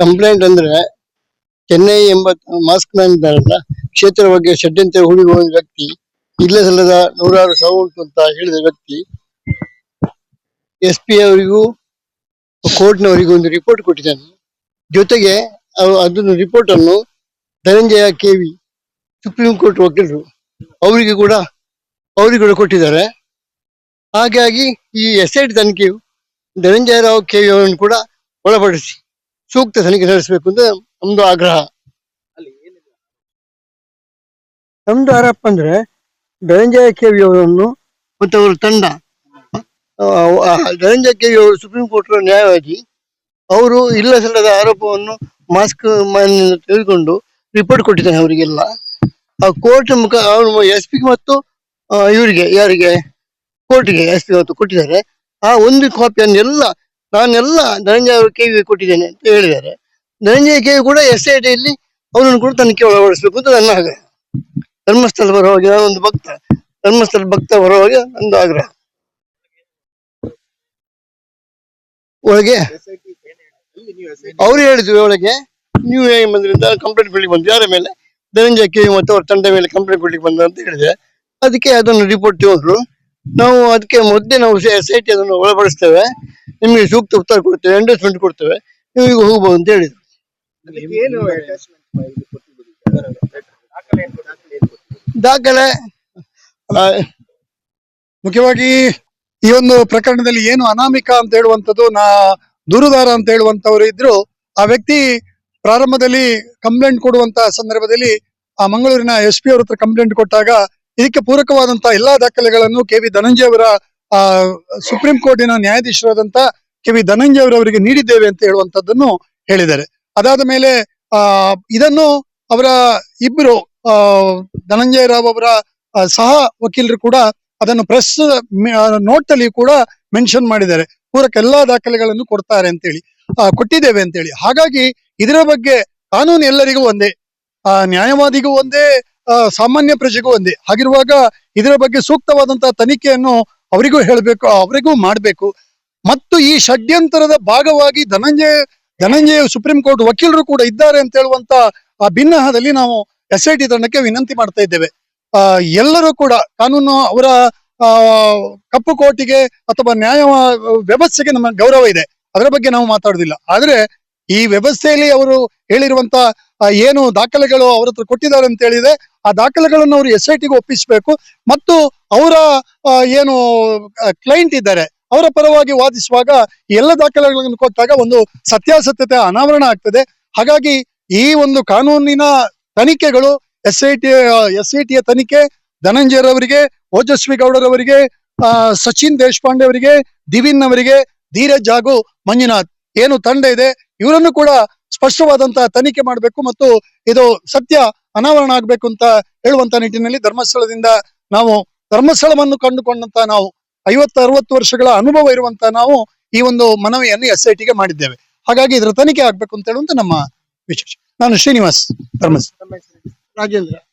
Complaint ಅಂದ್ರೆ ಚೆನ್ನೈ ಎಂಬ mask man ಇದ್ದಾರಲ್ಲ ಕ್ಷೇತ್ರ ಬಗ್ಗೆ ಷಡ್ಯಂತ್ರ ಹೂಡಿರುವ ವ್ಯಕ್ತಿ, ಇಲ್ಲೇ ಸಲ್ಲದ ನೂರಾರು ಸಾವು ಉಂಟು ಅಂತ ಹೇಳಿದ ವ್ಯಕ್ತಿ, ಎಸ್ ಪಿ ಅವರಿಗೂ ಕೋರ್ಟ್ನವರಿಗೂ ಒಂದು ರಿಪೋರ್ಟ್ ಕೊಟ್ಟಿದ್ದಾನೆ. ಜೊತೆಗೆ ಅದನ್ನು ರಿಪೋರ್ಟ್ ಅನ್ನು ಧನಂಜಯ ಕೆವಿ ಸುಪ್ರೀಂ ಕೋರ್ಟ್ ವಕೀಲರು ಅವರಿಗೆ ಕೂಡ ಅವರಿಗೆ ಕೂಡ ಕೊಟ್ಟಿದ್ದಾರೆ. ಹಾಗಾಗಿ ಈ ಎಸ್ ಐ ತನಿಖೆಯು ಧನಂಜಯ ರಾವ್ ಕೆವಿ ಅವರನ್ನು ಕೂಡ ಒಳಪಡಿಸಿ. ಸೂಕ್ತ ತನಿಖೆ ನಡೆಸಬೇಕು ಅಂತ ನಮ್ದು ಆಗ್ರಹ. ನಮ್ದು ಆರೋಪ ಅಂದ್ರೆ ಧನಂಜಯ ಕೆವಿ ಅವರನ್ನು ಮತ್ತು ಅವರ ತಂಡ. ಧನಂಜಯ ಕೆವಿ ಅವರು ಸುಪ್ರೀಂ ಕೋರ್ಟ್ ನ್ಯಾಯವಾಗಿ ಅವರು ಇಲ್ಲ ಸಲ್ಲದ ಆರೋಪವನ್ನು ಮಾಸ್ಕ್ ತೆಗೆದುಕೊಂಡು ರಿಪೋರ್ಟ್ ಕೊಟ್ಟಿದ್ದಾನೆ ಅವರಿಗೆಲ್ಲ. ಆ ಕೋರ್ಟ್ ಮುಖ ಅವರು ಎಸ್ ಪಿ ಮತ್ತು ಇವರಿಗೆ ಯಾರಿಗೆ? ಕೋರ್ಟ್ಗೆ ಎಸ್ ಪಿ ಮತ್ತು ಕೊಟ್ಟಿದ್ದಾರೆ. ಆ ಒಂದು ಕಾಪಿಯನ್ನು ಎಲ್ಲ ನಾನೆಲ್ಲ ಧನಂಜಯ ಅವರು ಕೇವಿ ಕೊಟ್ಟಿದ್ದೇನೆ ಅಂತ ಹೇಳಿದ್ದಾರೆ. ಧನಂಜಯ ಕೇವಿ ಕೂಡ ಎಸ್ ಐ ಟಿಯಲ್ಲಿ ಅವನನ್ನು ಕೂಡ ತನಿಖೆ ಒಳಪಡಿಸಬೇಕು ಅಂತ ನನ್ನ ಆಗ್ರಹ. ಧರ್ಮಸ್ಥಳ ಬರುವಾಗ ನಾನೊಂದು ಒಂದು ಭಕ್ತ ಧರ್ಮಸ್ಥಳ ಭಕ್ತ ಬರುವಾಗ ನಂದು ಆಗ್ರಹ. ಒಳಗೆ ಅವ್ರು ಹೇಳಿದ್ವಿ ಒಳಗೆ, ನೀವು ಹೇಗೆ ಬಂದ್ರಿಂದ ಕಂಪ್ಲೇಂಟ್ ಕೊಡ್ಲಿಕ್ಕೆ ಬಂದು ಯಾರ ಮೇಲೆ? ಧನಂಜಯ ಕೇವಿ ಮತ್ತು ಅವ್ರ ತಂಡ ಮೇಲೆ ಕಂಪ್ಲೇಂಟ್ ಕೊಡ್ಲಿಕ್ಕೆ ಬಂದ ಅಂತ ಹೇಳಿದೆ. ಅದಕ್ಕೆ ಅದನ್ನು ರಿಪೋರ್ಟ್ ತಗೊಂಡ್ರು ನಾವು ಅದಕ್ಕೆ ಮೊದಲೇ ನಾವು ಎಸ್ ಐ ಟಿ ಅದನ್ನು ಒಳಪಡಿಸ್ತೇವೆ. ನಿಮಗೆ ಸೂಕ್ತ ಉತ್ತರ ಕೊಡ್ತೇವೆ ಎಂಡೋಸ್ಮೆಂಟ್ ಕೊಡ್ತೇವೆ. ನೀವು ಈಗ ಹೋಗ್ಬೋದು ಅಂತ ಹೇಳಿದ್ರು? ದಾಖಲೆ ಮುಖ್ಯವಾಗಿ ಈ ಒಂದು ಪ್ರಕರಣದಲ್ಲಿ ಏನು ಅನಾಮಿಕ ಅಂತ ಹೇಳುವಂಥದ್ದು ನಾ ದೂರುದಾರ ಅಂತ ಹೇಳುವಂತವ್ರು ಇದ್ರು ಆ ವ್ಯಕ್ತಿ ಪ್ರಾರಂಭದಲ್ಲಿ ಕಂಪ್ಲೇಂಟ್ ಕೊಡುವಂತ ಸಂದರ್ಭದಲ್ಲಿ ಆ ಮಂಗಳೂರಿನ ಎಸ್ ಪಿ ಅವ್ರ ಹತ್ರ ಕಂಪ್ಲೇಂಟ್ ಕೊಟ್ಟಾಗ ಇದಕ್ಕೆ ಪೂರಕವಾದಂತಹ ಎಲ್ಲಾ ದಾಖಲೆಗಳನ್ನು ಕೆ ವಿ ಧನಂಜಯ ಅವರ ಸುಪ್ರೀಂ ಕೋರ್ಟಿನ ನ್ಯಾಯಾಧೀಶರಾದಂತ ಕೆ ವಿ ಧನಂಜಯ ಅವರವರಿಗೆ ನೀಡಿದ್ದೇವೆ ಅಂತ ಹೇಳುವಂತದ್ದನ್ನು ಹೇಳಿದ್ದಾರೆ. ಅದಾದ ಮೇಲೆ, ಆ, ಇದನ್ನು ಅವರ ಇಬ್ಬರು ಧನಂಜಯ ರಾವ್ ಅವರ ಸಹ ವಕೀಲರು ಕೂಡ ಅದನ್ನು ಪ್ರೆಸ್ ನೋಟ್ ಅಲ್ಲಿ ಕೂಡ ಮೆನ್ಷನ್ ಮಾಡಿದ್ದಾರೆ. ಪೂರಕ ಎಲ್ಲಾ ದಾಖಲೆಗಳನ್ನು ಕೊಡ್ತಾರೆ ಅಂತೇಳಿ ಕೊಟ್ಟಿದ್ದೇವೆ ಅಂತೇಳಿ. ಹಾಗಾಗಿ ಇದರ ಬಗ್ಗೆ ಕಾನೂನು ಎಲ್ಲರಿಗೂ ಒಂದೇ, ಆ, ನ್ಯಾಯವಾದಿಗೂ ಒಂದೇ ಸಾಮಾನ್ಯ ಪ್ರಜೆಗೂ ಒಂದೇ. ಹಾಗಿರುವಾಗ ಇದರ ಬಗ್ಗೆ ಸೂಕ್ತವಾದಂತಹ ತನಿಖೆಯನ್ನು ಅವರಿಗೂ ಹೇಳಬೇಕು, ಅವರಿಗೂ ಮಾಡಬೇಕು. ಮತ್ತು ಈ ಷಡ್ಯಂತರದ ಭಾಗವಾಗಿ ಧನಂಜಯ ಧನಂಜಯ ಸುಪ್ರೀಂ ಕೋರ್ಟ್ ವಕೀಲರು ಕೂಡ ಇದ್ದಾರೆ ಅಂತ ಹೇಳುವಂತ ಆ ಭಿನ್ನಹದಲ್ಲಿ ನಾವು ಎಸ್ ಐ ಟಿ ತಂಡಕ್ಕೆ ವಿನಂತಿ ಮಾಡ್ತಾ ಇದ್ದೇವೆ. ಎಲ್ಲರೂ ಕೂಡ ಕಾನೂನು ಅವರ ಕಪ್ಪು ಕೋಟಿಗೆ ಅಥವಾ ನ್ಯಾಯ ವ್ಯವಸ್ಥೆಗೆ ನಮ್ಮ ಗೌರವ ಇದೆ. ಅದರ ಬಗ್ಗೆ ನಾವು ಮಾತಾಡೋದಿಲ್ಲ ಆದ್ರೆ ಈ ವ್ಯವಸ್ಥೆಯಲ್ಲಿ ಅವರು ಹೇಳಿರುವಂತ ಏನು ದಾಖಲೆಗಳು ಅವ್ರ ಹತ್ರ ಕೊಟ್ಟಿದ್ದಾರೆ ಅಂತ ಹೇಳಿದೆ ಆ ದಾಖಲೆಗಳನ್ನು ಅವರು ಎಸ್ ಐ ಟಿಗೆ ಒಪ್ಪಿಸಬೇಕು. ಮತ್ತು ಅವರ ಏನು ಕ್ಲೈಂಟ್ ಇದ್ದಾರೆ, ಅವರ ಪರವಾಗಿ ವಾದಿಸುವಾಗ ಎಲ್ಲ ದಾಖಲೆಗಳನ್ನು ಕೊಟ್ಟಾಗ ಒಂದು ಸತ್ಯಾಸತ್ಯತೆ ಅನಾವರಣ ಆಗ್ತದೆ. ಹಾಗಾಗಿ ಈ ಒಂದು ಕಾನೂನಿನ ತನಿಖೆಗಳು S I T S I ಟಿಯ ತನಿಖೆ ಧನಂಜಯರವರಿಗೆ ಓಜಸ್ವಿ ಗೌಡರವರಿಗೆ ಸಚಿನ್ ದೇಶಪಾಂಡೆ ಅವರಿಗೆ, ದಿವಿನ್ ಅವರಿಗೆ, ಧೀರಜ್ ಹಾಗೂ ಮಂಜುನಾಥ್, ಏನು ತಂಡ ಇದೆ, ಇವರನ್ನು ಕೂಡ ಸ್ಪಷ್ಟವಾದಂತಹ ತನಿಖೆ ಮಾಡಬೇಕು ಮತ್ತು ಇದು ಸತ್ಯ ಅನಾವರಣ ಆಗ್ಬೇಕು ಅಂತ ಹೇಳುವಂತ ನಿಟ್ಟಿನಲ್ಲಿ ಧರ್ಮಸ್ಥಳದಿಂದ ನಾವು ಧರ್ಮಸ್ಥಳವನ್ನು ಕಂಡುಕೊಂಡಂತ ನಾವು ಐವತ್ತು ಅರವತ್ತು ವರ್ಷಗಳ ಅನುಭವ ಇರುವಂತ ನಾವು ಈ ಒಂದು ಮನವಿಯನ್ನು ಎಸ್ ಐ ಟಿಗೆ ಮಾಡಿದ್ದೇವೆ. ಹಾಗಾಗಿ ಇದರ ತನಿಖೆ ಆಗ್ಬೇಕು ಅಂತ ಹೇಳುವಂತ ನಮ್ಮ ವಿಶೇಷ. ನಾನು ಶ್ರೀನಿವಾಸ್, ಧರ್ಮಸ್ಥಳ. ರಾಜೇಂದ್ರ.